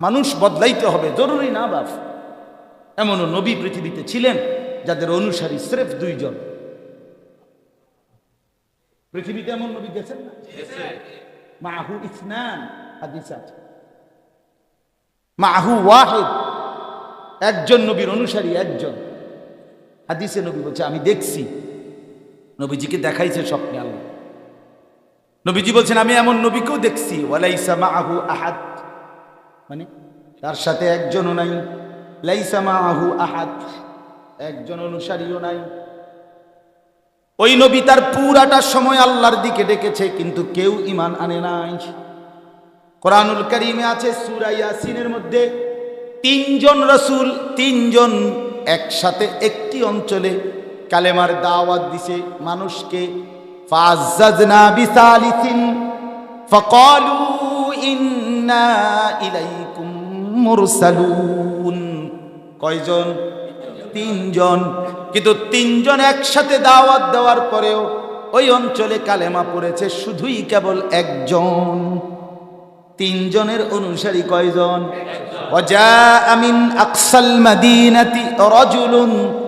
মানুষ বদলাইতে হবে জরুরি না বাপ। এমনও নবী পৃথিবীতে ছিলেন যাদের অনুসারী স্রেফ দুইজন। পৃথিবীতে এমন নবী গেছেন না? মাহু ইসনান হাদিস আছে মাহু ওয়াহিদ। একজন নবীর অনুসারী একজন। হাদিসে নবী বলছে আমি দেখছি। নবীজিকে দেখাইছে স্বপ্নে আল্লাহ। নবীজি বলছেন আমি এমন নবীকেও দেখছি। ওয়ালাইসা মাহু আহাদ। মানে তার সাথে একজনও নাই। লাইসা মাহু আহাদ। একজন অনুসারীও নাই। ওই নবী তার পুরাটা সময় আল্লাহর দিকে ডেকেছে, কিন্তু কেউ ইমান আনে নাই। কোরআনুল করিমে আছে সূরা ইয়াসিনের মধ্যে, তিনজন রসুল, তিনজন একসাথে একটি অঞ্চলে কালেমার দাওয়াত দিছে মানুষকে। ফাজ্জাজনা বিসালিসিন, ফাকালু কয়জন? তিনজন। কিন্তু তিনজন একসাথে দাওয়াত দেওয়ার পরেও ওই অঞ্চলে কালেমা পড়েছে শুধুই কেবল একজন। তিনজনের অনুসারী কয়জন? আমিন আকসাল মাদিনাতি রজুলুন।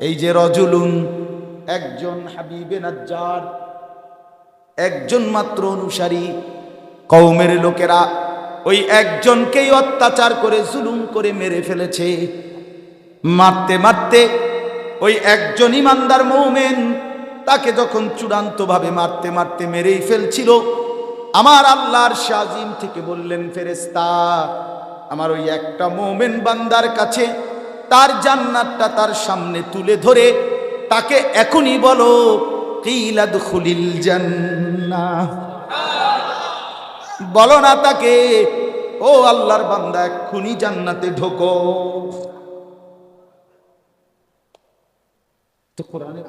এই যে রজুলুন, একজন হাবিবে একজন মাত্র অনুসারী। কৌমের লোকেরা ওই একজনকেই অত্যাচার করে জুলুম করে মেরে ফেলেছে। মারতে মারতে ওই একজন ইমানদার মৌমেন তাকে যখন চূড়ান্তভাবে মারতে মারতে মেরেই ফেলছিল, আমার আল্লাহর শাজিম থেকে বললেন ফেরেস্তা আমার ওই একটা মোমেন বান্দার কাছে তার জান্নাতটা তার সামনে তুলে ধরে, তাকে এখনই বলো কিলাদ খুলিল জান্নাহ। বলো না তাকে ও আল্লাহর বান্দা এক্ষুনি জান্নাতে ঢোকো তো কোরআনে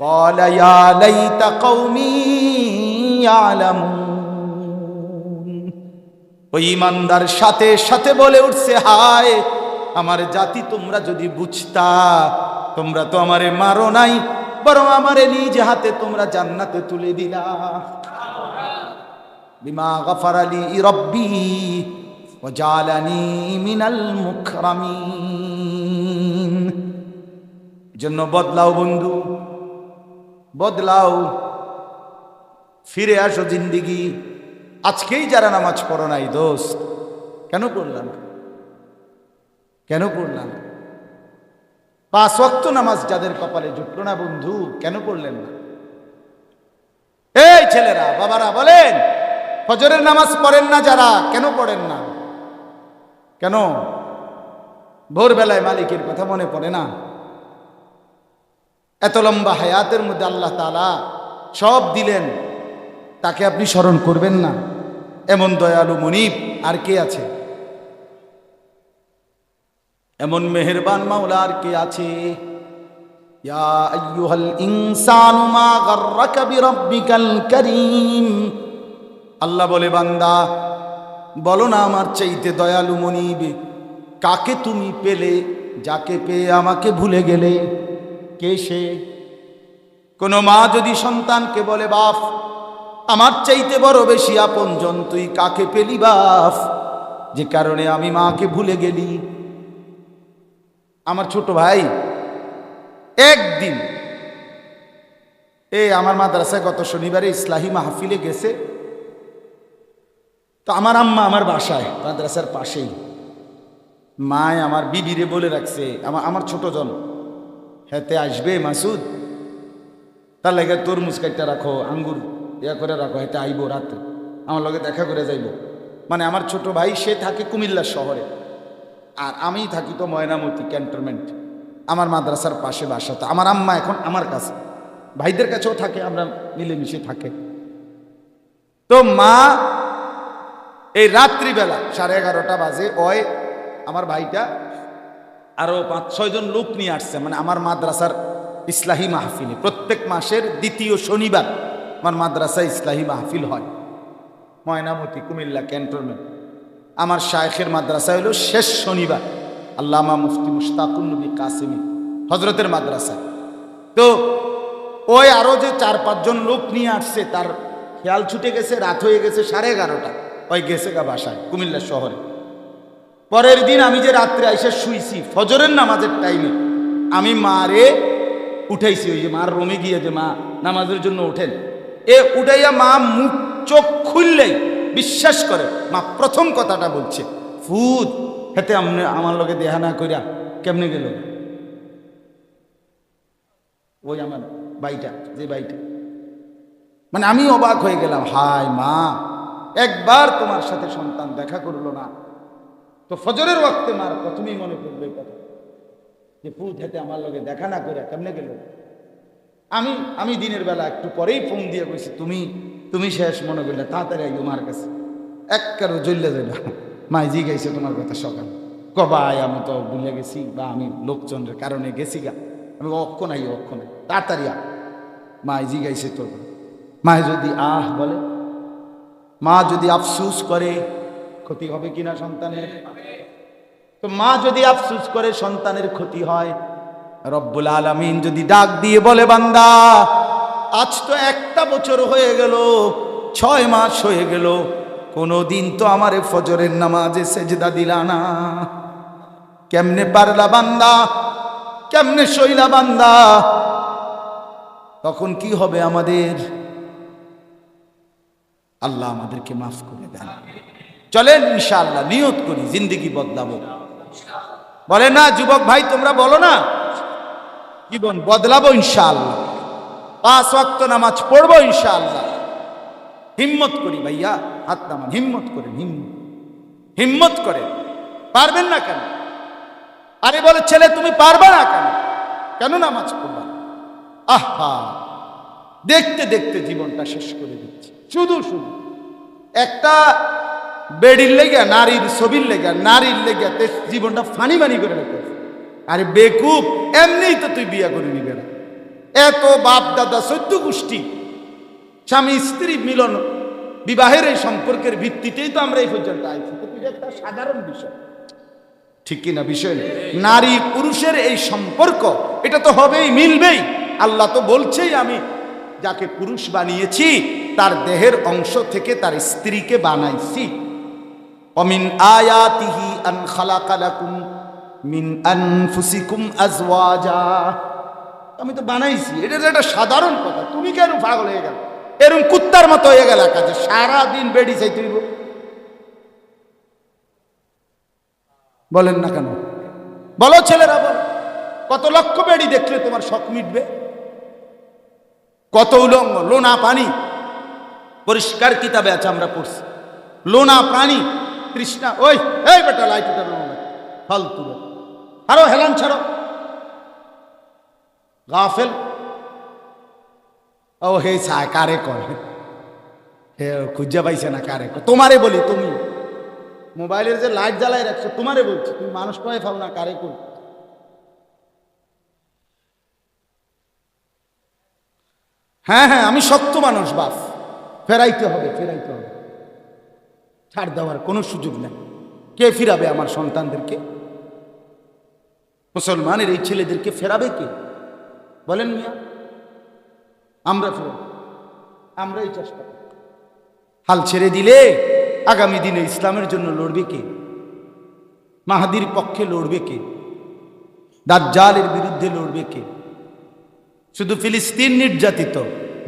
قال يا ليت قومي يعلمون ওই ইমানদার সাথে সাথে বলে উঠছে হায় আমার জাতি তোমরা যদি বুঝতা তোমরা তো আমারে মারো নাই বরং আমারে নিজ হাতে তোমরা জান্নাতে তুলে দিলা বিমা গফারালি রব্বি ওয়াজালানি মিনাল মুকরামিন। জন্য বদলাও বন্ধু, বদলাও। ফিরে আসো জিন্দিগি। আজকেই যারা নামাজ পড়ো নাই, দোস্ত, কেন পড়লাম? কেন পড়লাম? পাঁচ ওয়াক্ত নামাজ যাদের কপালে জুটলো না বন্ধু, কেন পড়লেন না? এই ছেলেরা, বাবারা, বলেন। ফজরের নামাজ পড়েন না যারা, কেন পড়েন না? কেন? ভোরবেলায় মালিকের কথা মনে পড়ে না? এত লম্বা হায়াতের মধ্যে আল্লাহ তালা সব দিলেন, তাকে আপনি স্মরণ করবেন না। এমন দয়ালু মনিব আর কে আছে? এমন মেহেরবান মাওলা আর কে আছে? ইয়া আইয়ুহাল ইনসানু মা গাররাকা বিরাব্বিকাল কারীম। আল্লাহ বলে, বান্দা, বলো না আমার চাইতে দয়ালু মনিব, কাকে তুমি পেলে, যাকে পেয়ে আমাকে ভুলে গেলে? কে সে? কোনো মা যদি সন্তানকে বলে, বাপ, আমার চাইতে বড় বেশি আপনজন, তুই কাকে পেলি বাপ, যে কারণে আমি মাকে ভুলে গেলি? আমার ছোট ভাই, একদিন, এ আমার মাদ্রাসায় গত শনিবারে ইসলাহী মাহফিলে গেছে তো আমার আম্মা আমার বাসায়, মাদ্রাসার পাশেই। মায় আমার বিবিরে বলে রাখছে আমার আমার ছোট জন, হেতে আসবে মাসুদ? তার লাগে তরমুজ কাটটা রাখো, আঙ্গুর ইয়া করে রাখো, হেতে আইবো রাতে। আমার লগে দেখা করে যাইব। মানে আমার ছোট ভাই, সে থাকে কুমিল্লা শহরে। আর আমি থাকি তো ময়নামতি ক্যান্টনমেন্ট। আমার মাদ্রাসার পাশে বাসা। তো আমার আম্মা এখন আমার কাছে। ভাইদের কাছেও থাকে, আমরা মিলেমিশে থাকে। তো মা এই রাত্রিবেলা সাড়ে এগারোটা বাজে, ওই আমার ভাইটা আরও পাঁচ ছয়জন লোক নিয়ে আসছে মানে আমার মাদ্রাসার ইসলাহী মাহফিলে। প্রত্যেক মাসের দ্বিতীয় শনিবার আমার মাদ্রাসা ইসলাহী মাহফিল হয়। ময়নামতি, কুমিল্লা ক্যান্টনমেন্ট। আমার শায়েখের মাদ্রাসা হলো শেষ শনিবার। আল্লামা মুফতি মুশতাকুল নবী কাসিমি, হজরতের মাদ্রাসায়। তো ওই আরও যে চার পাঁচজন লোক নিয়ে আসছে, তার খেয়াল ছুটে গেছে, রাত হয়ে গেছে সাড়ে এগারোটা। ওই গেছে গা বাসায়, কুমিল্লা শহরে। পরের দিন আমি যে রাত্রে এসে শুইছি, ফজরের নামাজের টাইমে, আমি মারে উঠাইছি, ওই যে মার রোমে গিয়ে যে মা নামাজের জন্য ওঠেন। এ উঠাইয়া মা মুখ, চোখ খুললেই বিশ্বাস করে, মা প্রথম কথাটা বলছে, ফুদ, হেতে আমনে আমার লগে দেহা না করিয়া কেমনে গেল? ওই আমার বাইটা যে বাইটা মানে আমি অবাক হয়ে গেলাম, হায় মা একবার তোমার সাথে সন্তান দেখা করল না। তো ফজরের ওয়াক্তে মার প্রথমেই মনে এই কথা। যে পুত হেতে আমার লগে দেখা না করে কেমনে গেল? আমি আমি দিনের বেলা একটু পরেই ফোন দিয়ে কইছি, তুমি তুমি শেষ মনে করলে তাড়াতাড়ি আইও মার কাছে। এক কারও জ্বললে যাইবা মাই জি গাইছে তোমার কথা সকাল। কবাই আমি তো ভুলে গেছি বা আমি লোকজনের কারণে গেছি গা। আমি অক্ষণ আই অক্ষণ। আই তাড়াতাড়ি আ মাই জি গাইছে তোর মায় যদি আহ বলে মা যদি আফসুস করে, ক্ষতি হবে কিনা সন্তানের? তো মা যদি আফসুস করে, সন্তানের ক্ষতি হয়। রব্বুল আলমিন যদি ডাক দিয়ে বলে, বান্দা, আজ তো একটা বছর হয়ে গেল, ছয় মাস হয়ে গেল কোনো দিন তো আমার ফজরের নামাজে সেজদা দিলা না। কেমনে পারলা বান্দা, কেমনে শৈলা বান্দা? তখন কি হবে আমাদের? আল্লাহ আমাদেরকে মাফ করে দেন। চলেন ইনশাআল্লাহ, নিয়ত করি, জিন্দগি বদলাবো। বলে, না যুবক ভাই, তোমরা বলো না। জীবন বদলাবো ইনশাআল্লাহ। পাঁচ ওয়াক্ত নামাজ পড়ব ইনশাআল্লাহ। হিম্মত করি ভাইয়া, হাত নামান, হিম্মত করেন হিম্মত হিম্মত করেন। পারবেন না কেন? আরে বলে, ছেলে, তুমি পারবে না কেন? কেন নামাজ পড়বা? আহা! দেখতে দেখতে জীবনটা শেষ করে দিচ্ছে শুধু শুধু একটা বেডির লেগে নারীর ছবির লেগে নারীর লেগে জীবনটা ফানি মানি করে রেখে আরে বেকুব, এমনিই তো তুই বিয়া করে নিবে না। এত বাপ দাদা সদ্য গোষ্ঠী, স্বামী স্ত্রী মিলন, বিবাহের এই সম্পর্কের ভিত্তিতেই তো আমরা এই পর্যন্ত আইছি। এটা একটা সাধারণ বিষয়। ঠিক কিনা বিষয়? নারী পুরুষের এই সম্পর্ক, এটা তো হবেই, মিলবেই। আল্লাহ তো বলছেই আমি, যাকে পুরুষ বানিয়েছি তার দেহের অংশ থেকে তার স্ত্রীকে বানাইছি। অমিন আয়াতিহি আন খালাকালাকুম মিন আনফুসিকুম আজওয়াজা। আমি তো বানাইছি, এটা একটা সাধারণ কথা। তুমি কেন পাগল হয়ে গেল? এরকম কুত্তার মতো হয়ে গেল কাজে সারাদিন বেডি চাই তুই বলেন না কেন? বলো ছেলেরা, বল। কত লক্ষ বেড়ি দেখলে তোমার শখ মিটবে? কত উলঙ্গ, লোনা পানি। পরিষ্কার কিতাবে আছে, আমরা পড়ছি। লোনা প্রাণী, তৃষ্ণা, ওই, এই বেটা লাইট ফালতু আরও হেলান ছাড়ো। গাফেল। ও, হে সা কারে কয়? হে, খুঁজা পাইছে না কারে তোমারে বলি, তুমি। মোবাইলের যে লাইট জ্বালাই রাখছো, তোমারে বলছি, তুমি মানুষ কয়ে ফাল না কারে কর হ্যাঁ হ্যাঁ আমি শক্ত মানুষ বাস ফেরাইতে হবে ফেরাইতে হবে। ছাড় দেওয়ার কোনো সুযোগ নেই। কে ফিরাবে আমার সন্তানদেরকে? মুসলমানের এই ছেলেদেরকে ফেরাবে কে? বলেন মিয়া, আমরা ফেরাব। আমরাই চেষ্টা করি হাল ছেড়ে দিলে আগামী দিনে ইসলামের জন্য লড়বে কে? মাহাদির পক্ষে লড়বে কে? দাজ্জালের বিরুদ্ধে লড়বে কে? শুধু ফিলিস্তিন নির্যাতিত।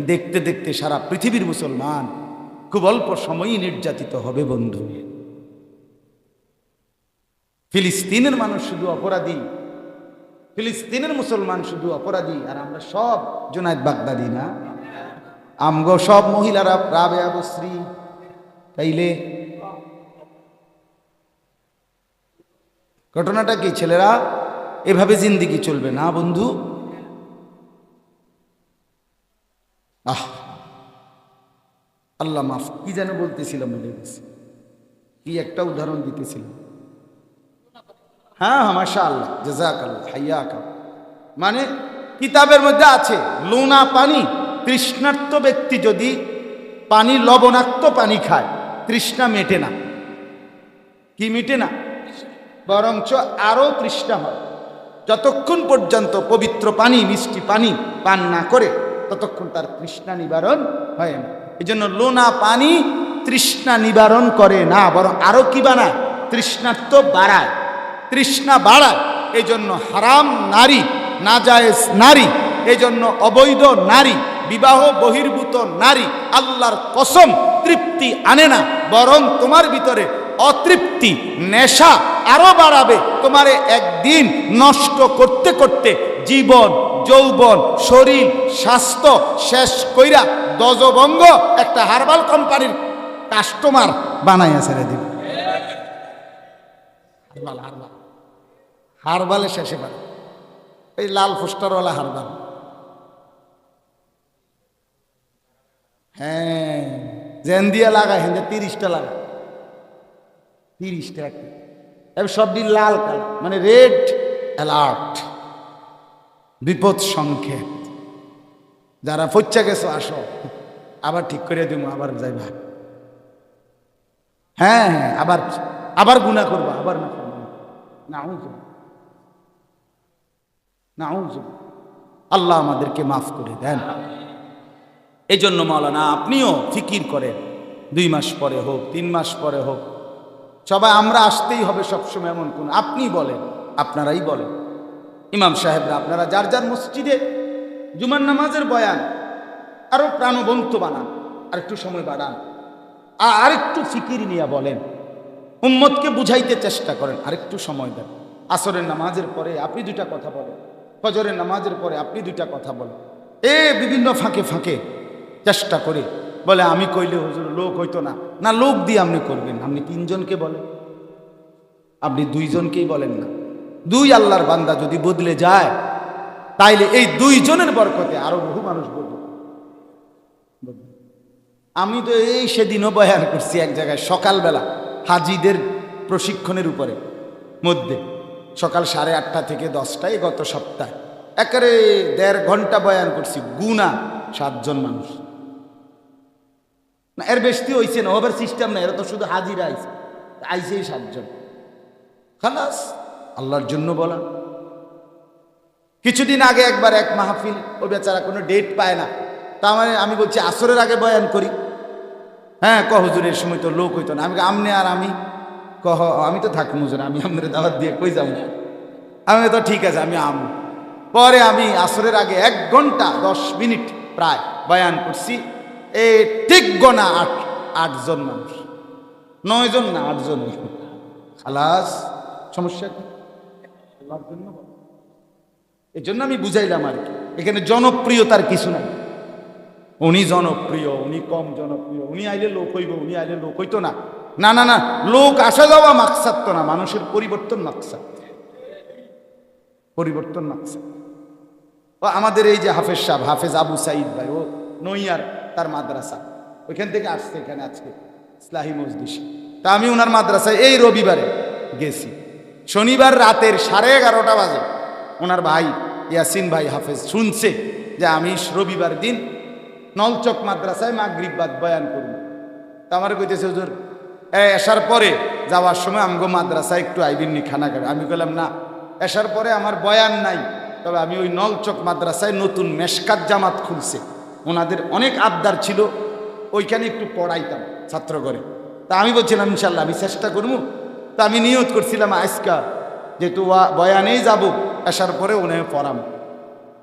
দেখতে দেখতে সারা পৃথিবীর মুসলমান খুব অল্প সময়ই নির্যাতিত হবে বন্ধু। ফিলিস্তিনের মানুষ শুধু অপরাধী, ফিলিস্তিনের মুসলমান শুধু অপরাধী, আর আমরা সব জোনায়দ বাগদাদি না। আমগো সব মহিলারা রাবে আবশ্রী তাইলে? ঘটনাটা কি ছেলেরা? এভাবে জিন্দিগি চলবে না বন্ধু আহ আল্লাহ মাফ, কি যেন বলতেছিলাম ভুলে গেছি কি একটা উদাহরণ দিতেছিলাম হ্যাঁ হ্যাঁ মাশা আল্লাহ জাজাক আল্লাহ হাইয়া মানে কিতাবের মধ্যে আছে, লোনা পানি, তৃষ্ণার্ত ব্যক্তি যদি পানি, লবণাক্ত পানি খায়, তৃষ্ণা মেটে না। কি মিটে না? বরঞ্চ আরও তৃষ্ণা হয়। যতক্ষণ পর্যন্ত পবিত্র পানি, মিষ্টি পানি পান না করে, ততক্ষণ তার তৃষ্ণা নিবারণ হয় না। এই জন্য লোনা পানি তৃষ্ণা নিবারণ করে না, বরং আরও কি বানায়? তৃষ্ণার্ত বাড়ায়। তৃষ্ণা বাড়ায় এই জন্য হারাম নারী, নাজায়েজ নারী এই জন্য অবৈধ নারী, বিবাহ বহির্ভূত নারী, আল্লাহর কসম তৃপ্তি আনে না, বরং তোমার ভিতরে অতৃপ্তি, নেশা আরও বাড়াবে। তোমারে একদিন নষ্ট করতে করতে জীবন যৌবন, শরীর, স্বাস্থ্য শেষ কইরা দজবঙ্গ একটা হারবাল কোম্পানির কাস্টমার বানাইয়া ছেড়ে দিবে। Herbal herbal. হারবালে শেষে পারে এই লাল পোস্টারওয়ালা হারবাল। হ্যাঁ জেন দিয়া লাগা হেন তিরিশটা লাগা তিরিশটা একটা। এবার সব দিন লাল কালার মানে রেড অ্যালার্ট। বিপদ সংকেত। যারা ফচ্চা গেছো, আসো। আবার ঠিক করে দিব আবার যাইবা। হ্যাঁ হ্যাঁ আবার আবার গুণা করব, আবার না করবা। না হুজুর না হুজুর আল্লাহ আমাদেরকে মাফ করে দেন। এই জন্য মাওলানা, আপনিও ফিকির করেন। দুই মাস পরে হোক, তিন মাস পরে হোক। সবাই, আমরা আসতেই হবে সবসময় এমন কোন আপনি বলেন, আপনারাই বলেন। ইমাম সাহেবরা, আপনারা যার যার মসজিদে জুমার নামাজের বয়ান, আরও প্রাণবন্ত বানান আর একটু সময় বাড়ান, আর আরেকটু ফিকির নিয়ে বলেন, উম্মতকে বুঝাইতে চেষ্টা করেন, আরেকটু সময় দেন। আসরের নামাজের পরে আপনি দুইটা কথা বলেন, ফজরের নামাজের পরে আপনি দুইটা কথা বলেন। এ বিভিন্ন ফাঁকে ফাঁকে চেষ্টা করে বলে, আমি কইলে হুজুর লোক হইতো না না লোক দিয়ে আপনি করবেন, আপনি তিনজনকে বলেন, আপনি দুইজনকেই বলেন না। দুই আল্লাহর বান্দা যদি বদলে যায়, তাইলে এই দুইজনের বরকতে আরও বহু মানুষ বদলে আমি তো এই সেদিনও বয়ান করছি এক জায়গায়, সকালবেলা হাজিদের প্রশিক্ষণের উপরে, মধ্যে। সকাল সাড়ে আটটা থেকে দশটায় গত সপ্তাহে। একেবারে দেড় ঘণ্টা বয়ান করছি গুনা সাতজন মানুষ। না, এর বেশি হয়েছে না, ওভার সিস্টেম না, এরা তো শুধু হাজিরা আইছে আইসেই সাতজন। খালাস। আল্লাহর জন্য বলা। কিছুদিন আগে একবার এক মাহফিল ওই বেচারা কোনো ডেট পায় না। তা মানে আমি বলছি, আসরের আগে বয়ান করি। হ্যাঁ কহ হুজুরের সময় তো লোক হইতো না। আমি আমনে আর আমি? কহ, আমি তো থাকব, হুজুর, আমি আপনার দাওয়াত দিয়ে কই যাব? আমি তো ঠিক আছে, আমি আম। পরে আমি আসরের আগে এক ঘণ্টা, দশ মিনিট প্রায় বয়ান করছি। এ ঠিক গোনা আট আটজন মানুষ। নয়জন না আটজন খালাস, সমস্যা কি? আল্লাহর জন্য এই জন্য আমি বুঝাইলাম আর কি, এখানে জনপ্রিয়তার কিছু নাই। উনি জনপ্রিয়, উনি কম জনপ্রিয়, উনি আইলে লোক হইব, উনি আইলে লোক হইতো না। না না না, লোক আসা যাওয়া মাকসাদ তো না, মানুষের পরিবর্তন মাকসাদ। পরিবর্তন মাকসাদ। ও আমাদের এই যে হাফেজ সাহেব, হাফেজ আবু সাইদ ভাই, ও নইয়ার তার মাদ্রাসা। ওইখান থেকে আসছে এখানে আজকে, ইসলাহি মজলিস। তা আমি ওনার মাদ্রাসায় এই রবিবারে গেছি। শনিবার রাতের সাড়ে এগারোটা বাজে। ওনার ভাই ইয়াসিন ভাই হাফেজ শুনছে যে আমি রবিবার দিন নলচক মাদ্রাসায় মাগরিব বাদ বয়ান করব। তা আমার কইতেছে, হুজুর আসার পরে যাওয়ার সময় আমগো মাদ্রাসায় একটু আইবিননি খানা খাবে আমি বললাম না আসার পরে আমার বয়ান নাই। তবে আমি ওই নলচক মাদ্রাসায় নতুন মেশকাত জামাত খুলছে। ওনাদের অনেক আবদার ছিল, ওইখানে একটু পড়াইতাম ছাত্র করে তা আমি বলছিলাম, ইনশাল্লাহ, আমি চেষ্টা করব তা আমি নিয়ত করছিলাম আজকা যেহেতু বয়ানেই যাব, আসার পরে উনি পড়াম।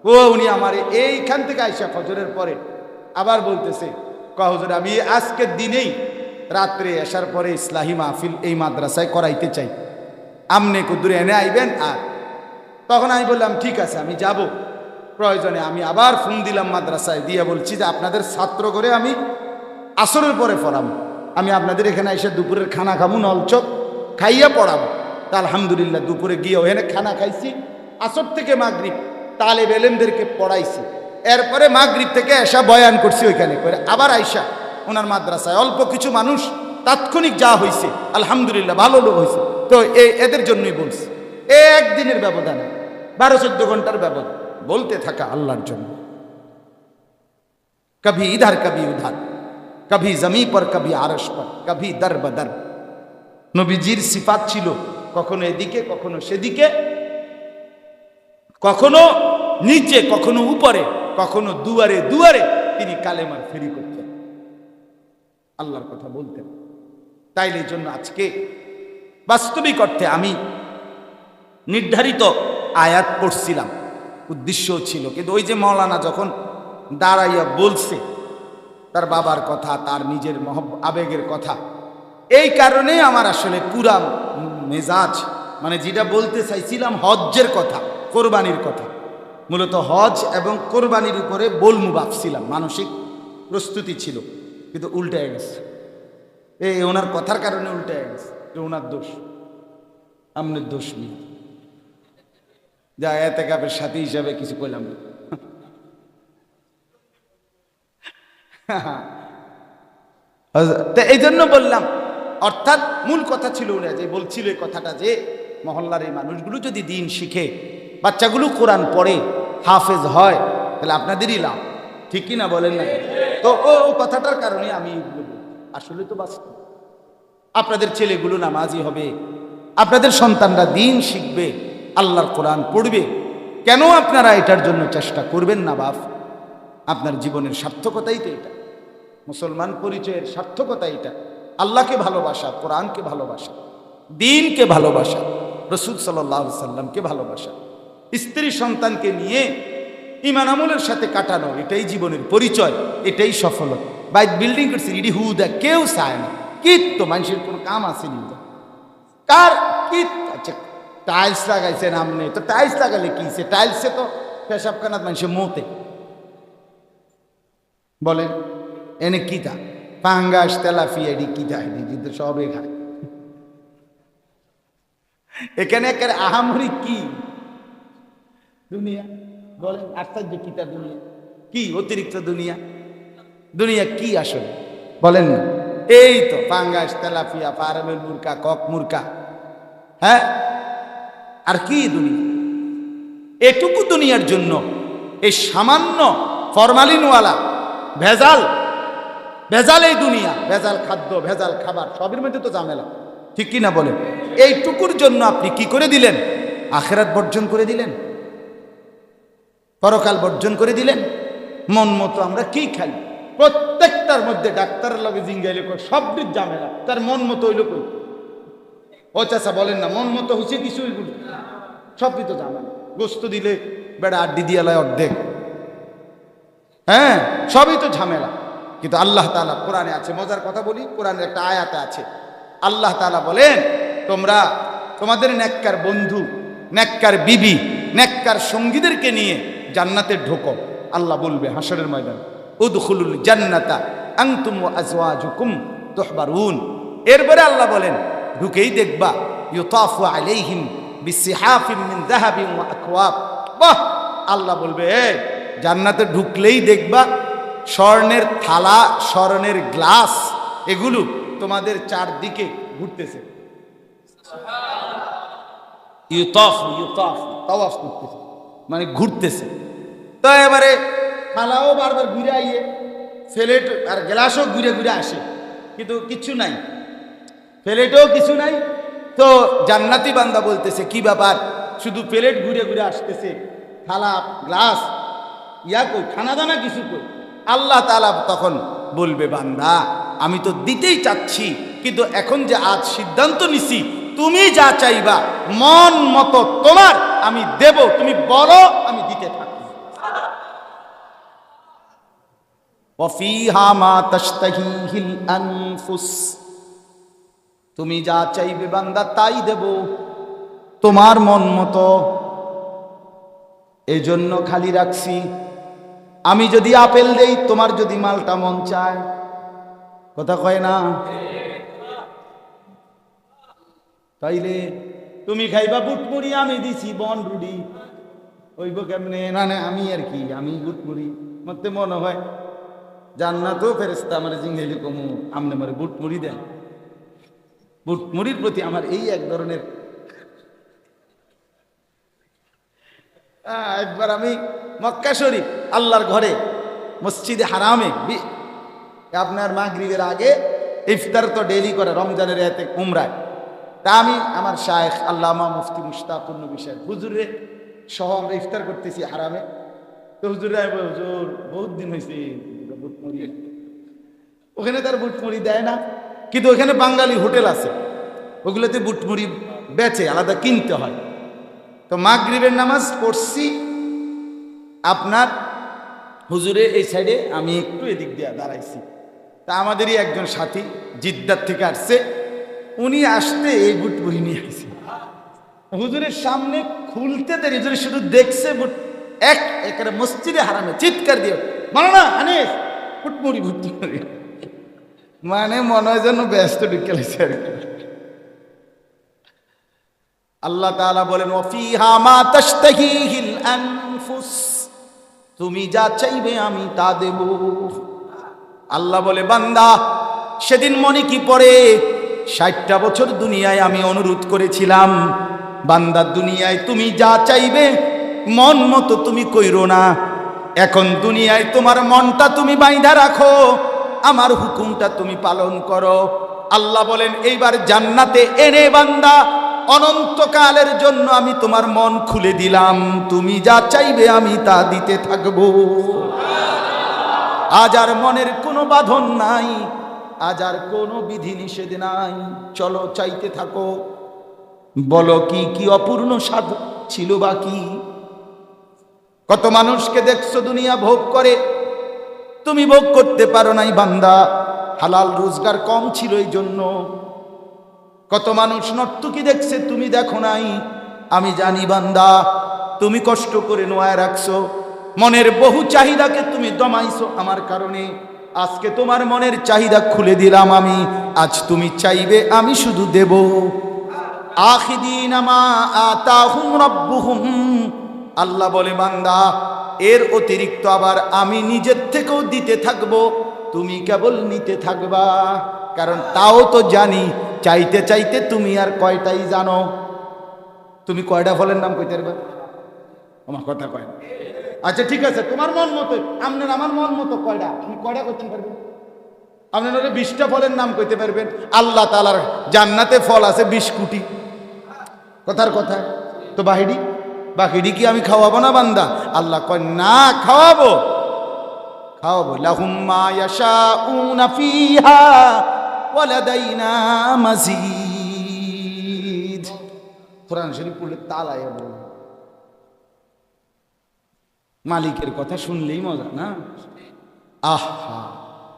ও, উনি আমার এইখান থেকে আইসা ফজরের পরে আবার বলতেছে কহজরে আমি আজকের দিনেই রাত্রে আসার পরে ইসলাহি মাহফিল এই মাদ্রাসায় করাইতে চাই। আমনে কুদুরে এনে আইবেন আর। তখন আমি বললাম, ঠিক আছে, আমি যাব। প্রয়োজনে আমি আবার ফোন দিলাম মাদ্রাসায়, দিয়ে বলছি যে আপনাদের ছাত্র করে আমি আসরের পরে পড়াম। আমি আপনাদের এখানে এসে দুপুরের খানা খাব নলচক। খাইয়া পড়াবো। তা আলহামদুলিল্লাহ দুপুরে গিয়ে ওখানে খানা খাইছি, আসর থেকে মাগরীব তালে বেলেমদেরকে পড়াইছি। এরপরে মাগরীব থেকে এসা বয়ান করছি ওইখানে করে। আবার আইসা ওনার মাদ্রাসায় অল্প কিছু মানুষ তাৎক্ষণিক যা হয়েছে আলহামদুলিল্লাহ ভালো লোক হয়েছে তো এই এদের জন্যই বলছি, এ একদিনের ব্যবধানে, বারো চোদ্দ ঘণ্টার ব্যবধান বলতে থাকা আল্লাহর জন্য। কভি ইধার কবি উধার, কভি জমি পর কবি আরস পর, কভি দর বদর নবীজির সিফাত ছিল কখনো এদিকে, কখনো সেদিকে, কখনো নিচে, কখনো উপরে, কখনো দুয়ারে দুয়ারে তিনি কালেমার ফেরি করতেন। আল্লাহর কথা বলতেন। তাইলে জন্য আজকে বাস্তবিক অর্থে আমি নির্ধারিত আয়াত পড়ছিলাম। উদ্দেশ্য ছিল, কিন্তু ওই যে মৌলানা যখন দাঁড়াইয়া বলছে, তার বাবার কথা, তার নিজের মহব আবেগের কথা এই কারণে আমার আসলে পুরা মেজাজ মানে যেটা বলতে চাইছিলাম হজ্জের কথা, কোরবানির কথা। মূলত হজ এবং কোরবানির উপরে বলমু ভাবছিলাম মানসিক প্রস্তুতি ছিল, কিন্তু উল্টে গেছে। এই ওনার কথার কারণে উল্টে গেছে ওনার দোষ, আমনের দোষ নেই। যা এতে কাপের সাথী হিসাবে কিছু কইলাম না। এই জন্য বললাম অর্থাৎ মূল কথা ছিল ওরা যে, বলছিল এই কথাটা যে, মহল্লার এই মানুষগুলো যদি দিন শিখে, বাচ্চাগুলো কোরআন পড়ে, হাফেজ হয়, তাহলে আপনাদেরই লাভ। ঠিক কি না বলেন না? তো ও কথাটার কারণে আমি আসলে তো বাস্তব। আপনাদের ছেলেগুলো নামাজি হবে, আপনাদের সন্তানরা দিন শিখবে, আল্লাহর কোরআন পড়বে। কেন আপনারা এটার জন্য চেষ্টা করবেন না বাপ? আপনার জীবনের সার্থকতাই তো এটা। মুসলমান পরিচয়ের সার্থকতা এটা। আল্লাহকে ভালোবাসা, কোরআনকে ভালোবাসা, দিনকে ভালোবাসা, রসুল সাল্লাহ সাল্লামকে ভালোবাসা। স্ত্রী সন্তানকে নিয়ে ইমান আমলের সাথে কাটানো, এটাই জীবনের পরিচয়, এটাই সফলতা। বাইক বিল্ডিং করছে, ইডি হুদা কেউ চায় না। কিত্ত মানুষের কোনো কাম আসেনি কার কি আচ্ছা টাইলস লাগাইছেন আমনে তো টাইলস লাগালে কি সে টাইলসে তো পেশাবখানাত মানুষের মতে। বলেন, এনে কি তা? পাঙ্গাস তেলাফিয়া এডি কি কিন্তু সবে খায় এখানে একের আহামরি কি? দুনিয়া, বলেন, আশ্চর্য কি তা দুনিয়া? কি অতিরিক্ত দুনিয়া? দুনিয়া কি আসলে? বলেন এই তো, পাঙ্গাস, তেলাফিয়া ফারামের মুরকা, কক মুরকা। হ্যাঁ? আর কি দুনিয়া? এটুকু দুনিয়ার জন্য, এই সামান্য ফরমালিনওয়ালা, ভেজাল ভেজাল এই দুনিয়া। ভেজাল খাদ্য ভেজাল খাবার সবের মধ্যে তো ঝামেলা। ঠিক কি না বলেন? এইটুকুর জন্য আপনি কি করে দিলেন? আখেরাত বর্জন করে দিলেন? পরকাল বর্জন করে দিলেন? মন মতো আমরা কি খাই? প্রত্যেকটার মধ্যে ডাক্তারের লগে জিঙ্গাইলে কয় সবটির ঝামেলা। তার মন মতো হইল কই? ও চাষা বলেন না মন মতো হচ্ছে কিছু ওইগুলো সবই তো ঝামেলা। গোস্ত দিলে বেড়া আড্ডি দিয়ালায় অর্ধেক। হ্যাঁ সবই তো ঝামেলা। কিন্তু আল্লাহ তালা কোরআনে আছে মজার কথা বলি কোরআনের একটা আয়াতে আছে। আল্লাহ তালা বলেন তোমরা তোমাদের নেককার বন্ধু নেককার বিবি নেককার সঙ্গীদেরকে নিয়ে জান্নাতে ঢোকো। আল্লাহ বলবে হাসরের ময়দান উদখুলুল জান্নাতা ওয়া আজওয়াজুকুম তুহবারুন। এরপরে আল্লাহ বলেন ঢুকেই দেখবা ইউতাফু আলাইহিম বিসিহাফিম মিন যাহাবিন ওয়া আকওয়াব। বাহ! আল্লাহ বলবে "এ, জান্নাতে ঢুকলেই দেখবা স্বর্ণের থালা স্বর্ণের গ্লাস এগুলো তোমাদের চারদিকে ঘুরতেছে। ইউতফ ইউতফ। তাওয়াফ করতেছে মানে ঘুরতেছে। তো এবারে থালাও বারবার ঘুরে আইয়ে ফেলেট আর গ্লাসও ঘুরে ঘুরে আসে কিন্তু কিচ্ছু নাই। প্লেটেও কিছু নাই। তো জান্নাতি বান্দা বলতেছে কি ব্যাপার? শুধু প্লেট ঘুরে ঘুরে আসতেছে থালা গ্লাস? ইয়া কই খানা দানা কিছু কই? আল্লাহ তালা তখন বলবে, বান্দা, আমি তো দিতেই চাচ্ছি, কিন্তু এখন যে আজ সিদ্ধান্ত নিছি, তুমি যা চাইবা, মন মতো তোমার আমি দেব, তুমি বলো, আমি দিতে থাকি তুমি যা চাইবে, বান্দা, তাই দেব। তোমার মন মতো। এজন্য খালি রাখছি আমি যদি আপেল দেই, তোমার যদি মালটা মন চায়। কথা কয় না? তাইলে তুমি খাইবা বুটমুড়ি, আমি দিছি বন রুডি ওইব কেমনে? না না, আমি আর কি, আমি বুটমুড়ি। মতে মনে হয়, জান্নাতও ফেরেস্তা আমার জিঙ্গাইলি কমু, আমনে মারে বুটমুড়ি দেন বুটমুড়ির প্রতি আমার এই এক ধরনের একবার আমি মক্কা শরীফ, আল্লাহর ঘরে, মসজিদে হারামে আপনার মাগরিবের আগে ইফতার তো ডেলি করে, রমজানের এতে উমরায়। তা আমি আমার শায়েখ আল্লামা মুফতি মুশতাকুর নবী সাহেব, হুজুরে সহ আমরা ইফতার করতেছি হারামে। তো হুজুরে হুজুর, বহুত দিন হয়েছে বুট মুড়ি। ওখানে তার বুটমুড়ি দেয় না, কিন্তু ওখানে বাঙালি হোটেল আছে। ওগুলোতে বুটমুড়ি বেচে, আলাদা কিনতে হয়। তো মাগরিবের নামাজ পড়ছি আপনার হুজুরে এই সাইডে আমি একটু এদিক দিয়ে দাঁড়াইছি। তা আমাদেরই একজন সাথী জিদ্দার থেকে আসছে। উনি আসতে এই বুটমুড়ি নিয়ে আসছে। হুজুরের সামনে খুলতে দেরি, হুজুরে শুধু দেখছে বুট। এক একেবারে মসজিদে হারামে, চিৎকার দিয়ে মানে না আনিস বুটমুড়ি বুটমুড়ি মানে মনে হয় যেন ব্যস্ত ঢুকে লাগছে আর কি। আল্লাহ তাআলা বলেন ওয়াফিহা মা তাশতাহিহিল আনফুস। তুমি যা চাইবে আমি তা দেব। আল্লাহ বলে, বান্দা, সেদিন মনে কি পড়ে? ষাটটা বছর দুনিয়ায় আমি অনুরোধ করেছিলাম, বান্দা, দুনিয়ায় তুমি যা চাইবে, মন মতো তুমি কইরো না। এখন দুনিয়ায় তোমার মনটা তুমি বাইধা রাখো, আমার হুকুমটা তুমি পালন করো। আল্লাহ বলেন, এইবার জান্নাতে এনে বান্দা অনন্তকালের জন্য আমি তোমার মন খুলে দিলাম। তুমি যা চাইবে আমি তা দিতে থাকব। আজ আর মনের কোনো বাঁধন নাই, আজ আর কোনো বিধি নিষেধ নাই। চলো চাইতে থাকো। বলো কি কি অপূর্ণ স্বাদ ছিল বাকি কত মানুষকে দেখছ দুনিয়া ভোগ করে। তুমি ভোগ করতে পারো নাই বান্দা। হালাল রোজগার কম ছিল এই জন্য। কত মানুষ নর্তকি দেখছে, তুমি দেখো নাই। আমি জানি বান্দা, তুমি কষ্ট করে নোয়ায় রাখছো। মনের বহু চাহিদাকে তুমি দমাইছো আমার কারণে। আজকে তোমার মনের চাহিদা খুলে দিলাম আমি, আজ তুমি চাইবে আমি শুধু দেব। আল্লাহ বলে, বান্দা, এর অতিরিক্ত আবার আমি নিজের থেকেও দিতে থাকব। তুমি কেবল নিতে থাকবা, কারণ তাও তো জানি চাইতে চাইতে তুমি আর কয়টাই জানো? তুমি কয়টা ফলের নাম কইতে পারবে? আমার কথা কয় আচ্ছা ঠিক আছে, তোমার মন মতো, আপনার আমার মন মতো কয়টা আপনি কয়টা করতে পারবেন? আপনারা বিশটা ফলের নাম কইতে পারবেন। আল্লাহ তালার জান্নাতে ফল আছে বিশ কোটি। কথার কথা। তো বাহিডি বাহিডি কি আমি খাওয়াবো না বান্দা? আল্লাহ কয়, না, খাওয়াবো। খাওয়াবো। লাহুম মা ইয়াশাউনা ফিহা ওয়ালাদাইনা মাজিদ। কোরআন শরীফ পড়লে তালায় বল। মালিকের কথা শুনলেই মজা, না? আহা,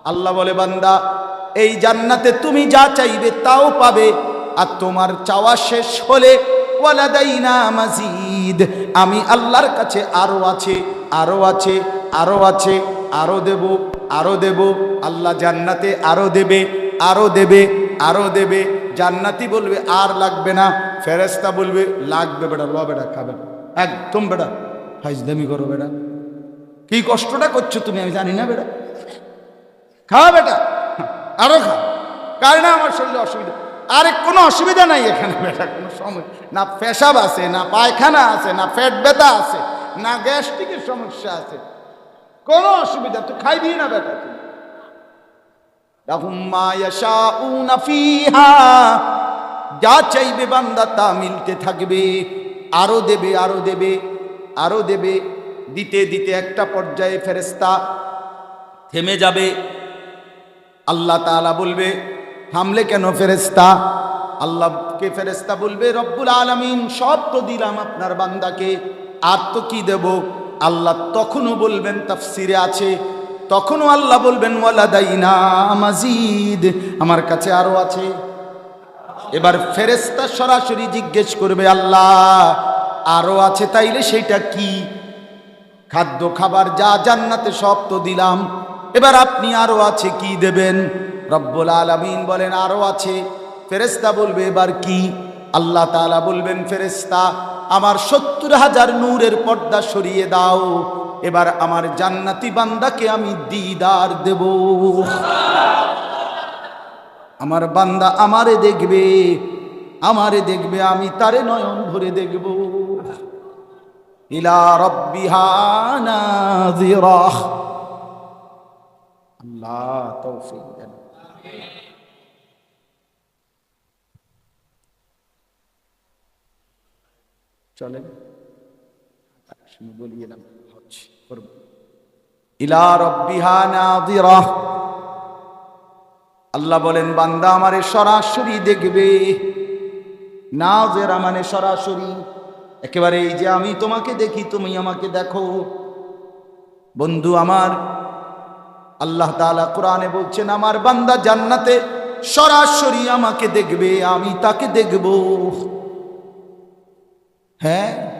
আল্লাহ বলে, বান্দা, এই জান্নাতে তুমি যা চাইবে তাও পাবে, আর তোমার চাওয়া শেষ হলে ওয়ালাদাইনা মাজিদ। আমি আল্লাহর কাছে আরও আছে আরও আছে আরও আছে, আরও দেব আরও দেব। আল্লাহ জান্নাতে আরও দেবে। আরও দেবে আরও দেবে। জান্নাতি বলবে, আর লাগবে না। ফেরেস্তা বলবে, লাগবে বেটা, ল বেটা, খাবে। একদম বেটা। ফাইজদামি করো বেটা। কি কষ্টটা করছ তুমি, আমি জানি না বেটা। খা বেটা। আরও খা। কারণ আমার শরীরে অসুবিধা? আরে কোনো অসুবিধা নাই এখানে বেটা, কোনো সময়। না পেশাব আছে, না পায়খানা আছে, না পেট ব্যথা আছে, না গ্যাস্ট্রিকের সমস্যা আছে। কোনো অসুবিধা তো খাইবি না বেটা। তুই লাহুম মা ইয়াশাউনা ফিহা যা চাইবে বান্দা তা মিলতে থাকবে। আরও দেবে আরও দেবে আরও দেবে। দিতে দিতে একটা পর্যায়ে ফেরেস্তা থেমে যাবে। আল্লাহ তাআলা বলবে, থামলে কেন ফেরেস্তা আল্লাহকে ফেরেস্তা বলবে, রব্বুল আলামিন, সব তো দিলাম আপনার বান্দাকে। আর তো কি দেব? আল্লাহ তখনও বলবেন, তাফসিরে আছে তখনও আল্লাহ বলবেন, ওয়ালাদাইনা মাজিদ। আমার কাছে আরও আছে। এবার ফেরেস্তা সরাসরি জিজ্ঞেস করবে, আল্লাহ, আরও আছে তাইলে সেটা কি? খাদ্য, খাবার, যা জান্নাতে সব তো দিলাম। এবার আপনি আরও আছে কি দেবেন? রব্বুল আলামিন বলেন, আরও আছে। ফেরেস্তা বলবে, এবার কি? আল্লাহ তাআলা বলবেন ফেরেস্তা আমার সত্তর হাজার নূরের পর্দা সরিয়ে দাও। এবার আমার জান্নাতি বান্দাকে আমি দিদার দেব। আমার বান্দা আমারে দেখবে আমারে দেখবে, আমি তারে নয়ন ভরে দেখব। ইলা রব্বিহা নাযিরা। আল্লাহ তৌফিক দেন। চলেন। নাম হচ্ছে করব ইলা রব্বিহা নাযিরা। আল্লাহ বলেন, বান্দা আমারে সরাসরি দেখবে। না জেরা মানে সরাসরি। একেবারে এই যে আমি তোমাকে দেখি, তুমি আমাকে দেখো। বন্ধু আমার, আল্লাহ তালা কোরআনে বলছেন, আমার বান্দা জান্নাতে সরাসরি আমাকে দেখবে, আমি তাকে দেখব। হ্যাঁ?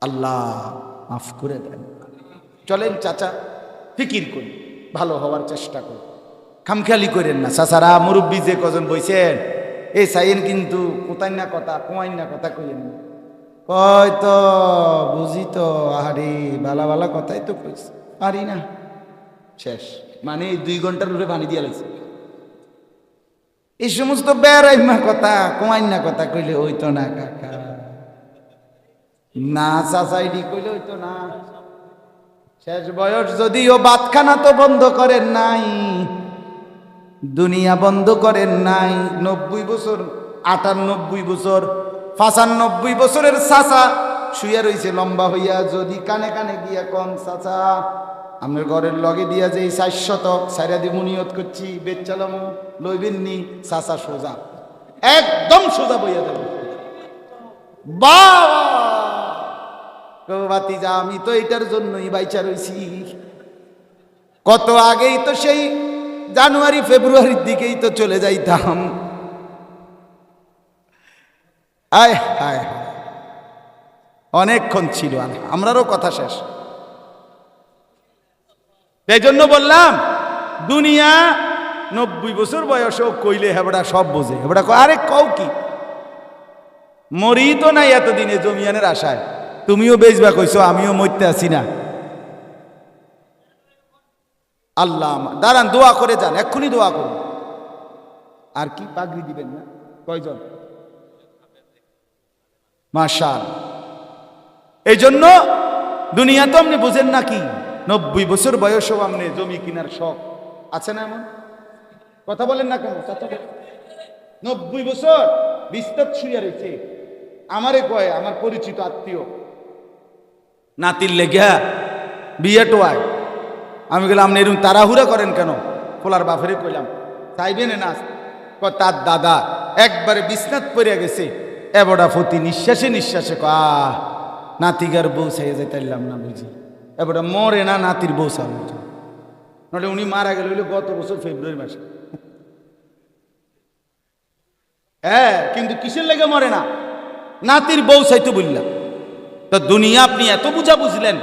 আল্লাহ মাফ করে দেন। চলেন চাচা, ফিকির করি, ভালো হওয়ার চেষ্টা করি। খামখেয়ালি করেন না, চাচারা, মুরব্বী যে কজন বইছেন, এই সাইন কিন্তু কোথায় না কথা, কোয়াই না কথা কইেন না। কয় তো, বুঝি তো, আহারে, বালা বালা কথাই তো কইস পারি না। শেষ। মানে দুই ঘণ্টার উপরে পানি দিয়ে লাগছে এই সমস্ত বেড়াইমা কথা, কোয়াই না কথা কইলে হইতো না, কাকা। না, চাচাইডি কইলে হইতো না। শেষ বয়স যদিও বাতখানা তো বন্ধ করেন নাই, দুনিয়া বন্ধ করেন নাই, নব্বই বছর, আটানব্বই বছর, পঁচানব্বই বছরের চাচা শুয়ে রইছে লম্বা হইয়া, যদি কানে কানে গিয়া কন, চাচা আমার ঘরের লগে দিয়া যে এই চার শতক, সাইরা দিয়ে মুনিয়ত করছি বেচালাম লইবেন নি, চাচা সোজা, একদম সোজা বইয়া যাবে। বাবা! বাতিজা আমি তো এটার জন্যই বাইচা রইছি। কত আগেই তো সেই জানুয়ারি, ফেব্রুয়ারির দিকেই তো চলে যাইতাম। আয় অনেকক্ষণ ছিল আমরারও কথা শেষ। এই জন্য বললাম, দুনিয়া নব্বই বছর বয়সেও কইলে হেবড়া সব বোঝে। হেবড়া আরে কও কি? মরি তো নাই এতদিনে জমিয়ানের আশায়। তুমিও বেচবা কইছো, আমিও মরতে আছি না। আল্লাহ দাঁড়ান, দোয়া করে যান, এক্ষুনি দোয়া করুন। আর কি পাগড়ি দিবেন না? কয়জন? মাশাল। এই জন্য দুনিয়া তো আপনি বুঝেন নাকি নব্বই বছর বয়সেও আপনি জমি কিনার শখ। আছে না এমন? কথা বলেন না কেন? নব্বই বছর বিস্তার শুয়ে রয়েছে। আমারে কয়, আমার পরিচিত আত্মীয়। নাতির লেগা বিয়ে টোয়ায়। আমি গেলাম আপনি তাড়াহুড়া করেন কেন? খোলার বাফেরে কইলাম চাইবেন না ক তার দাদা একবারে বিছনাত পড়ে গেছে। এবড়া ফতি নিঃশ্বাসে নিঃশ্বাসে ক নাতিগার বউ চাইয়ে যাইতাইলাম না বুঝি। এবড়া মরে না নাতির বউ চাল নলে উনি মারা গেল হইল গত বছর ফেব্রুয়ারি মাসে। হ্যাঁ কিন্তু কিসের লেগে মরে না? নাতির বউ চাইতে বললাম। তো দুনিয়া আপনি এত বুঝা বুঝলেন।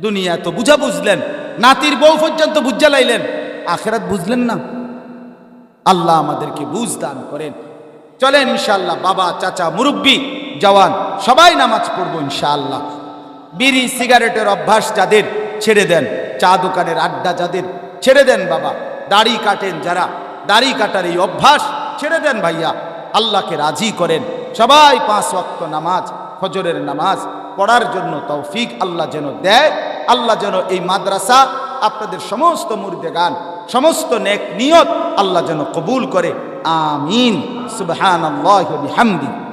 দুনিয়া এত বুঝা বুঝলেন। নাতির বউ পর্যন্ত বুঝা লাইলেন। আখেরাত বুঝলেন না। আল্লাহ আমাদেরকে বুঝ দান করেন। চলেন ইনশাআল্লাহ, বাবা, চাচা, মুরব্বী, জওয়ান, সবাই নামাজ পড়ব ইনশাআল্লাহ। বিড়ি, সিগারেটের অভ্যাস যাদের, ছেড়ে দেন। চা দোকানের আড্ডা যাদের, ছেড়ে দেন বাবা। দাড়ি কাটেন যারা, দাড়ি কাটার এই অভ্যাস ছেড়ে দেন ভাইয়া। আল্লাহকে রাজি করেন। সবাই পাঁচ ওয়াক্ত নামাজ ফজরের নামাজ পড়ার জন্য তৌফিক আল্লাহ যেন দেয়, আল্লাহ যেন এই মাদ্রাসা আপনাদের সমস্ত মুর্দে গান সমস্ত নেক নিয়ত আল্লাহ যেন কবুল করে। আমিন। সুবহান আল্লাহ বিহামদি